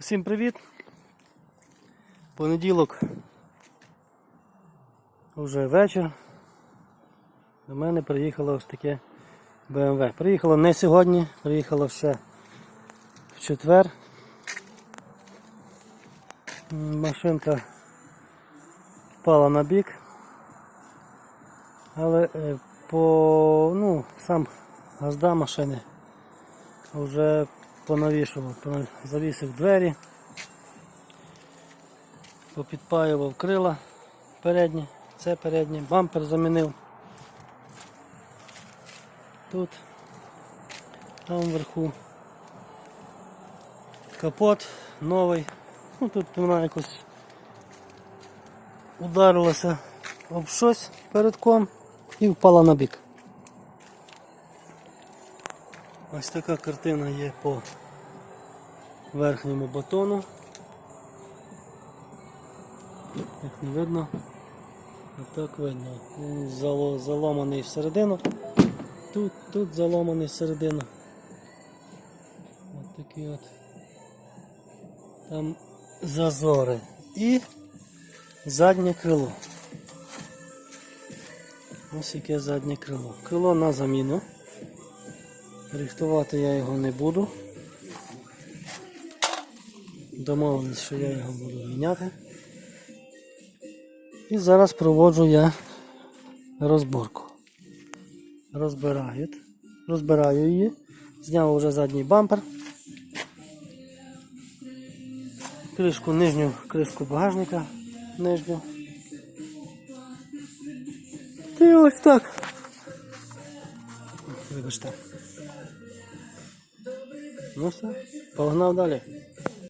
Всім привіт! Понеділок. Уже вечір. До мене приїхало ось таке BMW. Приїхало не сьогодні, приїхало ще в четвер. Машинка впала на бік. Але е, по ну, сам газда машини вже понавішував, завісив двері, попідпаював крила передні, це переднє, бампер замінив. Тут, там вверху. Капот новий. Ну тут вона якось ударилася об щось передком і впала на бік. Ось така картина є по верхньому батону. Як не видно, а так видно. Він заломаний всередину. Тут, тут заломаний всередину. Ось такі от. Там зазори. І заднє крило. Ось яке заднє крило. Крило на заміну. Рихтувати я його не буду. Домовились, що я його буду міняти. І зараз проводжу я розборку. Розбираю. Розбираю її. Зняв вже задній бампер. Кришку нижню, кришку багажника нижню. І ось так. Вибачте. Ну все, погнав далі.